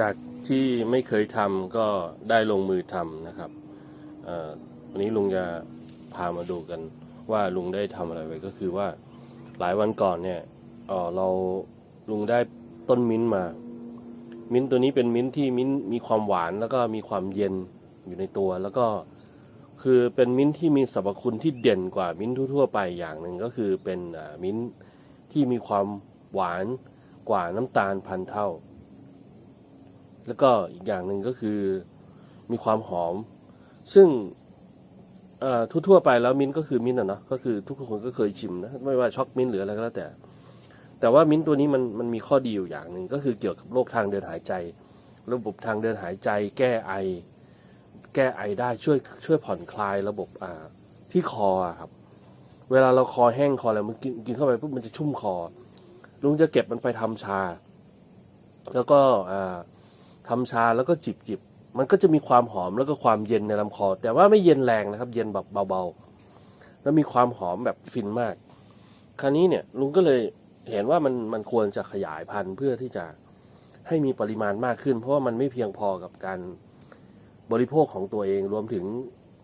จากที่ไม่เคยทำก็ได้ลงมือทำนะครับวันนี้ลุงจะพามาดูกันว่าลุงได้ทำอะไรไว้ก็คือว่าหลายวันก่อนเนี่ยเเราลุงได้ต้นมิ้นมา มิ้นตัวนี้เป็นมิ้นที่มิ้นมีความหวานแล้วก็มีความเย็นอยู่ในตัวแล้วก็คือเป็นมิ้นที่มีสรรพคุณที่เด่นกว่ามิ้นทั่ว ๆ ไปอย่างหนึ่งก็คือเป็นมิ้นท์ที่มีความหวานกว่าน้ำตาลพันเท่า แล้วก็อีกอย่างหนึ่งก็คือมีความหอม ซึ่งทั่วๆไปแล้วมิ้นก็คือมิ้นท์อะเนาะก็คือทุกคนก็เคยชิมนะไม่ว่าช็อกมิ้นหรืออะไรก็แล้วแต่ แต่ว่ามิ้นตัวนี้มันมันมีข้อดีอยู่อย่างหนึ่งก็คือเกี่ยวกับโรคทางเดินหายใจ ระบบทางเดินหายใจ แก้ไอ แก้ไอได้ช่วยช่วยผ่อนคลายระบบอ่าที่คอครับ เวลาเราคอแห้งคออะไรมันกินกินเข้าไปปุ๊บมันจะชุ่มคอ ลุงจะเก็บมันไปทำชา แล้วก็อ่า ทำชาแล้วก็จิบจิบมันก็จะมีความหอมแล้วก็ความเย็นในลำคอ แต่ว่าไม่เย็นแรงนะครับ เย็นแบบเบาๆ แล้วมีความหอมแบบฟินมาก คราวนี้เนี่ยลุงก็เลยเห็นว่ามันมันควรจะขยายพันธุ์เพื่อที่จะให้มีปริมาณมากขึ้น เพราะว่ามันไม่เพียงพอกับการบริโภคของตัวเองรวมถึง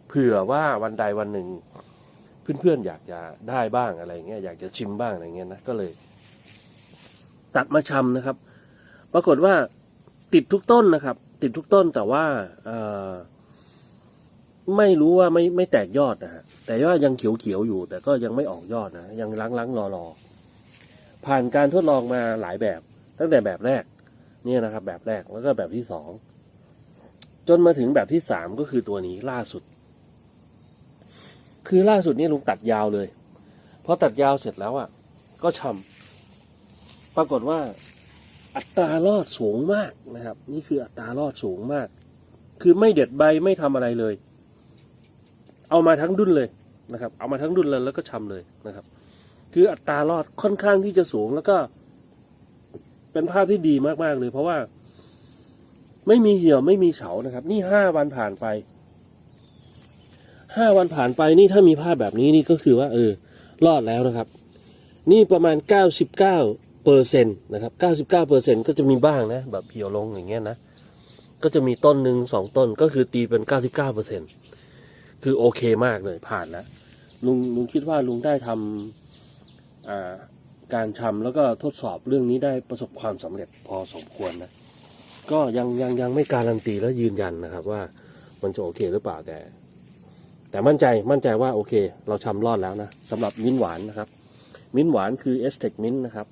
เผื่อว่าวันใดวันหนึ่ง เพื่อนๆอยากจะได้บ้างอะไรเงี้ยอยากจะชิมบ้างอะไรเงี้ยนะก็เลย ตัดมาชำนะครับ ปรากฏว่า ติดทุกต้นนะครับ ติดทุกต้นแต่ว่าไม่รู้ว่าไม่ไม่แตกยอดนะฮะแต่ว่ายังเขียวๆอยู่ แต่ก็ยังไม่ออกยอดนะยังล้างๆรอๆผ่านการทดลองมาหลายแบบ ตั้งแต่แบบแรกเนี่ยนะครับ แบบแรกแล้วก็แบบที่สองจนมาถึงแบบที่สามก็คือตัวนี้ล่าสุด คือล่าสุดนี่ลุงตัดยาวเลยพอตัดยาวเสร็จแล้วอะ ก็ชำปรากฏว่า อัตรารอดสูงมากนะครับ นี่คืออัตรารอดสูงมาก คือไม่เด็ดใบไม่ทำอะไรเลย เอามาทั้งดุนเลยนะครับ เอามาทั้งดุนเลยแล้วก็ชำเลยนะครับ คืออัตรารอดค่อนข้างที่จะสูงแล้วก็ เป็นภาพที่ดีมากๆเลย เพราะว่า ไม่มีเหี่ยวไม่มีเฉานะครับ นี่ห้าวันผ่านไปห้าวันผ่านไปนี่ถ้ามีภาพแบบนี้นี่ก็คือว่า เออ รอดแล้วนะครับ นี่ประมาณเก้าสิบเก้า เปอร์เซ็นต์นะครับเก้าสิบเปอร์เซ็นก็จะมีบ้างนะ แบบเหี่ยวลงอย่างเงี้ยนะ ก็จะมีต้นหนึ่งสองต้นก็คือตีเป็นเก้าสิบเปอร์เซ็นคือโอเคมากเลยผ่านแล้วลุงลุงคิดว่าลุงได้ทำการชำแล้วก็ทดสอบเรื่องนี้ได้ประสบความสำเร็จพอสมควรนะ ก็ยังยังยังไม่การันตีและยืนยันนะครับว่ามันจะโอเคหรือเปล่าแต่แต่มั่นใจมั่นใจว่าโอเค เราชำรอดแล้วนะสำหรับมิ้นหวานนะครับ มิ้นหวานคือเอสเทคมิ้นนะครับ